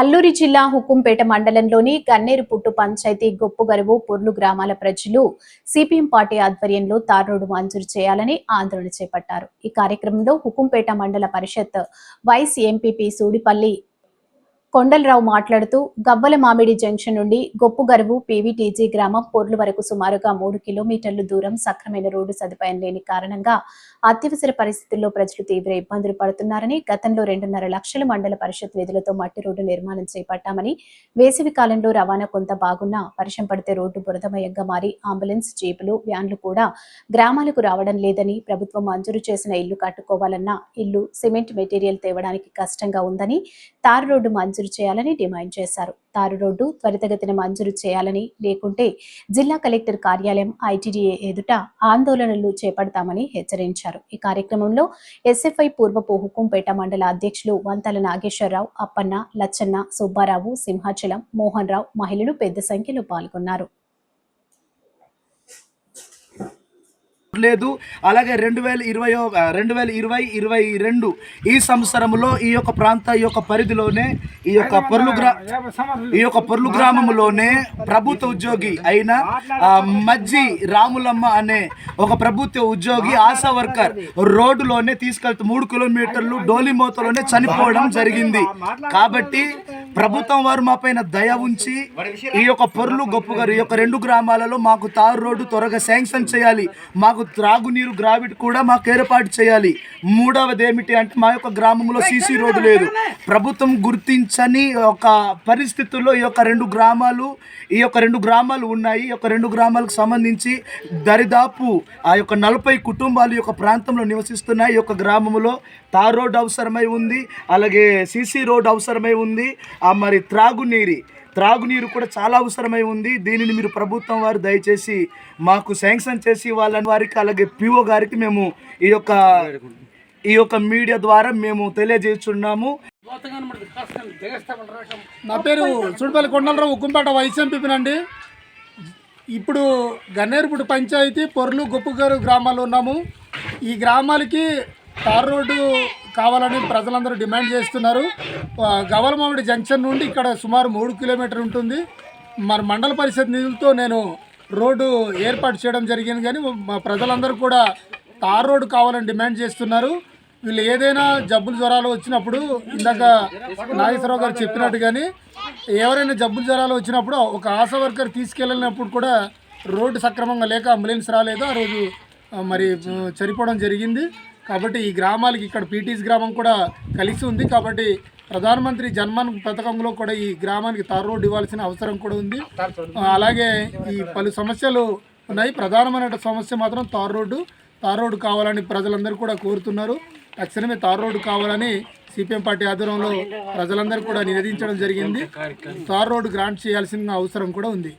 అల్లూరి జిల్లా హుకుంపేట మండలంలోని గన్నేరుపుట్టు పంచాయతీ గొప్పుగరువు పొర్లు గ్రామాల ప్రజలు సిపిఎం పార్టీ ఆధ్వర్యంలో తార్ మంజూరు చేయాలని ఆందోళన చేపట్టారు. ఈ కార్యక్రమంలో హుకుంపేట మండల పరిషత్ వైస్ ఎంపీపీ సూడిపల్లి కొండలరావు మాట్లాడుతూ గవ్వల మామిడి జంక్షన్ నుండి గొప్పుగరువు పీవీటీజీ గ్రామం పొర్లు వరకు సుమారుగా మూడు కిలోమీటర్లు దూరం సక్రమైన రోడ్డు సదుపాయం లేని కారణంగా అత్యవసర పరిస్థితుల్లో ప్రజలు తీవ్ర ఇబ్బందులు పడుతున్నారని గతంలో రెండున్నర లక్షల మండల పరిషత్ నిధులతో మట్టి రోడ్డు నిర్మాణం చేపట్టామని వేసవి కాలంలో రవాణా కొంత బాగున్నా వర్షం పడితే రోడ్డు బురదమయంగా మారి అంబులెన్స్ జీపులు వ్యాన్లు కూడా గ్రామాలకు రావడం లేదని ప్రభుత్వం మంజూరు చేసిన ఇల్లు కట్టుకోవాలన్నా ఇల్లు సిమెంట్ మెటీరియల్ తేవడానికి కష్టంగా ఉందని తారు రోడ్డు మంజూరు చేయాలని డిమాండ్ చేశారు. తారు రోడ్డు త్వరితగతిన మంజూరు చేయాలని లేకుంటే జిల్లా కలెక్టర్ కార్యాలయం ఐటీడీఏ ఎదుట ఆందోళనలు చేపడతామని హెచ్చరించారు. ఈ కార్యక్రమంలో ఎస్ఎఫ్ఐ పూర్వపు హుకుంపేట మండల అధ్యక్షులు వంతల నాగేశ్వరరావు అప్పన్న లచ్చన్న సుబ్బారావు సింహాచలం మోహన్ రావు మహిళలు పెద్ద సంఖ్యలో పాల్గొన్నారు. లేదు. అలాగే రెండు వేల ఇరవై రెండు వేల ఇరవై ఇరవై రెండు ఈ సంవత్సరంలో ఈ యొక్క ప్రాంత ఈ యొక్క పరిధిలోనే ఈ యొక్క పొర్లు గ్రా ఈ యొక్క పొర్లు గ్రామంలోనే ప్రభుత్వ ఉద్యోగి అయిన మజ్జి రాములమ్మ అనే ఒక ప్రభుత్వ ఉద్యోగి ఆశా వర్కర్ రోడ్డులోనే తీసుకెళ్తూ మూడు కిలోమీటర్లు డోలిమోతలోనే చనిపోవడం జరిగింది. కాబట్టి ప్రభుత్వం వారు మా పైన దయ ఉంచి ఈ యొక్క పొర్లు గొప్పగారు ఈ యొక్క రెండు గ్రామాలలో మాకు తారు రోడ్డు త్వరగా శాంక్షన్ చేయాలి. మాకు త్రాగునీరు గ్రావిడ్ కూడా మాకు ఏర్పాటు చేయాలి. మూడవది ఏమిటి అంటే మా యొక్క గ్రామంలో సీసీ రోడ్డు లేదు. ప్రభుత్వం గుర్తించని ఒక పరిస్థితుల్లో ఈ యొక్క రెండు గ్రామాలు ఈ యొక్క రెండు గ్రామాలు ఉన్నాయి. ఈ యొక్క రెండు గ్రామాలకు సంబంధించి దరిదాపు ఆ యొక్క నలభై కుటుంబాలు ఈ యొక్క ప్రాంతంలో నివసిస్తున్నాయి. ఈ యొక్క గ్రామంలో తార్ రోడ్ అవసరమై ఉంది. అలాగే సీసీ రోడ్ అవసరమై ఉంది. ఆ మరి త్రాగునీరు త్రాగునీరు కూడా చాలా అవసరమై ఉంది. దీనిని మీరు ప్రభుత్వం వారు దయచేసి మాకు శాంక్షన్ చేసి వాళ్ళ వారికి అలాగే పిఓ గారికి మేము ఈ యొక్క ఈ యొక్క మీడియా ద్వారా మేము తెలియజేస్తున్నాము. నా పేరు సుడిపల్లి కొండలరావు ఉక్కుంపేట వైస్ఎంపీనండి ఇప్పుడు గన్నేరుపుడు పంచాయతీ పొర్లు గొప్పగారు గ్రామాలు ఉన్నాము. ఈ గ్రామాలకి తార్ రోడ్డు కావాలని ప్రజలందరూ డిమాండ్ చేస్తున్నారు. గవలమామిడి జంక్షన్ నుండి ఇక్కడ సుమారు మూడు కిలోమీటర్ ఉంటుంది. మరి మండల పరిషత్ నిధులతో నేను రోడ్డు ఏర్పాటు చేయడం జరిగింది కానీ మా ప్రజలందరూ కూడా తార్ రోడ్డు కావాలని డిమాండ్ చేస్తున్నారు. వీళ్ళు ఏదైనా జబ్బులు జ్వరాలు వచ్చినప్పుడు ఇందాక నాగేశ్వరరావు గారు చెప్పినట్టు కానీ ఎవరైనా జబ్బులు జ్వరాలు వచ్చినప్పుడు ఒక ఆశా వర్కర్ తీసుకెళ్ళినప్పుడు కూడా రోడ్డు సక్రమంగా లేక అంబులెన్స్ రాలేదు. ఆ రోజు మరి చనిపోవడం జరిగింది. కాబట్టి ఈ గ్రామాలకి ఇక్కడ పీటీస్ గ్రామం కూడా కలిసి ఉంది. కాబట్టి ప్రధానమంత్రి జన్మన్ పథకంలో కూడా ఈ గ్రామానికి తార్ రోడ్డు ఇవ్వాల్సిన అవసరం కూడా ఉంది. అలాగే ఈ పలు సమస్యలు ఉన్నాయి. ప్రధానమైన సమస్య మాత్రం తార్ రోడ్డు. తార్ రోడ్డు కావాలని ప్రజలందరూ కూడా కోరుతున్నారు. తక్షణమే తార్ రోడ్డు కావాలని సిపిఎం పార్టీ ఆధ్వర్యంలో ప్రజలందరూ కూడా నివేదించడం జరిగింది. తార్ రోడ్డు గ్రాంట్ చేయాల్సిన అవసరం కూడా ఉంది.